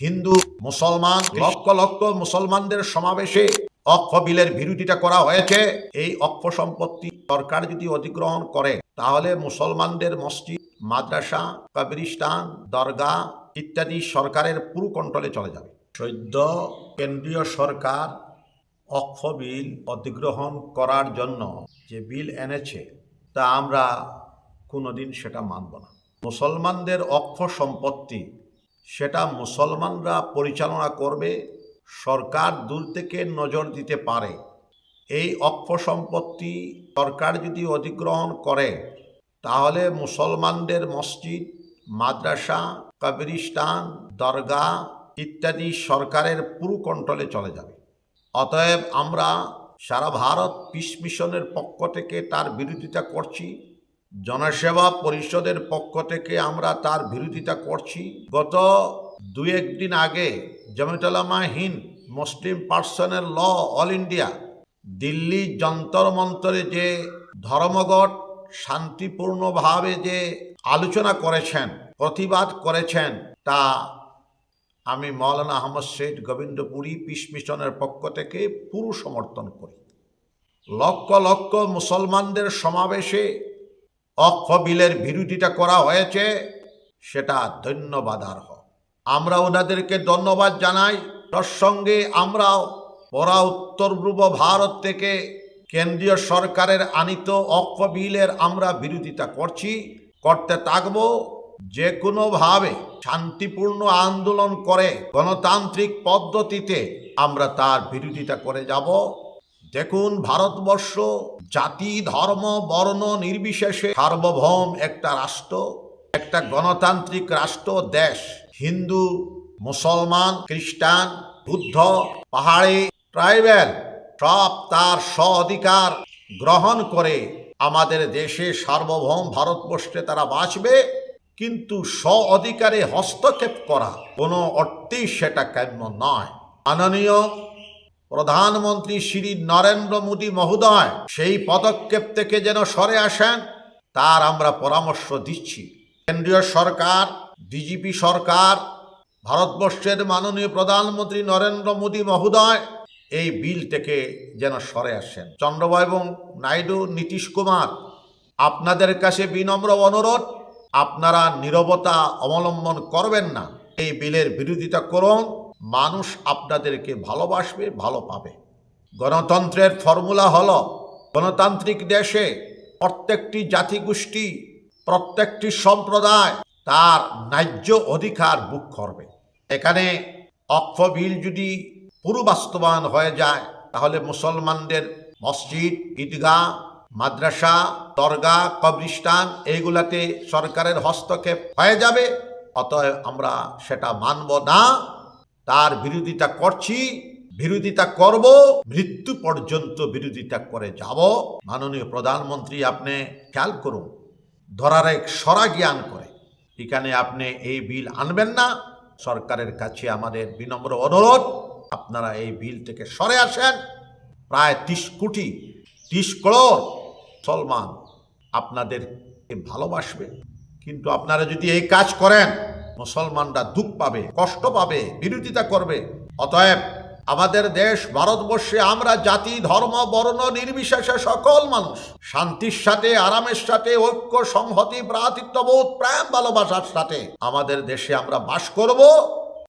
হিন্দু মুসলমান লক্ষ লক্ষ মুসলমানদের সমাবেশে অক্ষ বিলের বিরোধিতা করা হয়েছে। এই অক্ষ সম্পত্তি সরকার যদি অধিগ্রহণ করে তাহলে মুসলমানদের মসজিদ মাদ্রাসা কবরিস্তান দরগা ইত্যাদি সরকারের পুরো কন্ট্রোলে চলে যাবে। সদ্য কেন্দ্রীয় সরকার অক্ষ বিল অধিগ্রহণ করার জন্য যে বিল এনেছে তা আমরা কোনোদিন সেটা মানব না। মুসলমানদের অক্ষ সম্পত্তি সেটা মুসলমানরা পরিচালনা করবে, সরকার দূর থেকে নজর দিতে পারে। এই অক্ষ সম্পত্তি সরকার যদি অধিগ্রহণ করে, তাহলে মুসলমানদের মসজিদ, মাদ্রাসা কবরিস্তান দরগা ইত্যাদি সরকারের পুরো কন্ট্রোলে চলে যাবে। অতএব আমরা সারা ভারত পিস মিশনের পক্ষ থেকে তার বিরোধিতা করছি। জনসেবা পরিষদের পক্ষ থেকে আমরা তার বিরোধিতা করছি। গত দু একদিন আগে জমিতলামা হিন্দ মুসলিম পার্সনের law all India Delhi Jantar Mantar যে ধর্মঘট শান্তিপূর্ণভাবে যে আলোচনা করেছেন, প্রতিবাদ করেছেন, তা আমি মৌলানা আহমদ শেখ গোবিন্দপুরী পিস মিশনের পক্ষ থেকে পুরো সমর্থন করি। লক্ষ লক্ষ মুসলমানদের সমাবেশে অক্ষ বিলের বিরোধিতা করা হয়েছে, সেটা ধন্যবাদ ধন্যবাদার্হ। আমরা ওনাদেরকে ধন্যবাদ জানাই। তার সঙ্গে আমরাও ওরা উত্তর পূর্ব ভারত থেকে কেন্দ্রীয় সরকারের আনিত অক্ষ বিলের আমরা বিরোধিতা করছি। করতে থাকব। যে কোনোভাবে শান্তিপূর্ণ আন্দোলন করে গণতান্ত্রিক পদ্ধতিতে আমরা তার বিরোধিতা করে যাব। দেখুন ভারতবর্ষ, জাতি, ধর্ম, বর্ণ নির্বিশেষে সার্বভৌম একটা রাষ্ট্র, একটা গণতান্ত্রিক রাষ্ট্র, দেশ। হিন্দু, মুসলমান, খ্রিস্টান, বুদ্ধ, পাহাড়ে, ট্রাইবেল, সব তার স্ব অধিকার গ্রহণ করে আমাদের দেশে সার্বভৌম ভারতবর্ষে তারা বাঁচবে। কিন্তু স্ব অধিকারে হস্তক্ষেপ করা কোনো অর্থেই সেটা কাম্য নয়। মাননীয় প্রধানমন্ত্রী শ্রী নরেন্দ্র মোদী মহোদয় সেই পদক্ষেপ থেকে যেন সরে আসেন, তার আমরা পরামর্শ দিচ্ছি। কেন্দ্রীয় সরকার বিজেপি সরকার, ভারতবর্ষের মাননীয় প্রধানমন্ত্রী নরেন্দ্র মোদী মহোদয় এই বিল থেকে যেন সরে আসেন। চন্দ্রবাবু নাইডু, নীতিশ কুমার, আপনাদের কাছে বিনম্র অনুরোধ, আপনারা নীরবতা অবলম্বন করবেন না। এই বিলের বিরোধিতা করুন মানুষ আপনাদেরকে ভালোবাসবে, ভালো পাবে। গণতন্ত্রের ফর্মুলা হল, গণতান্ত্রিক দেশে প্রত্যেকটি জাতিগোষ্ঠী, প্রত্যেকটি সম্প্রদায় তার ন্যায্য অধিকার বুক করবে। এখানে অক্ষ বিল যদি পুরো বাস্তবায়ন হয়ে যায়, তাহলে মুসলমানদের মসজিদ, ঈদগাহ, মাদ্রাসা দরগা কবরিস্তান এইগুলাতে সরকারের হস্তক্ষেপ হয়ে যাবে, অতএব আমরা সেটা মানব না। তার বিরোধিতা করছি, বিরোধিতা করব, মৃত্যু পর্যন্ত বিরোধিতা করে যাব। মাননীয় প্রধানমন্ত্রী, আপনি খেয়াল করুন, ধরার এক সরা জ্ঞান করে। এখানে আপনি এই বিল আনবেন না। সরকারের কাছে আমাদের বিনম্র অনুরোধ, আপনারা এই বিল থেকে সরে আসেন। প্রায় তিরিশ কোটি, তিরিশ করোড় মুসলমান আপনাদের ভালোবাসবে। কিন্তু আপনারা যদি এই কাজ করেন মুসলমানরা দুঃখ পাবে, কষ্ট পাবে, বিরোধিতা করবে। অতএব আমাদের দেশ, ভারতবর্ষে আমরা জাতি, ধর্ম, বর্ণ, নির্বিশেষে সকল মানুষ শান্তির সাথে, আরামের সাথে, ঐক্য, সংহতি, ভ্রাতৃত্ববোধ, প্রেম, ভালোবাসার সাথে আমাদের দেশে আমরা বাস করব।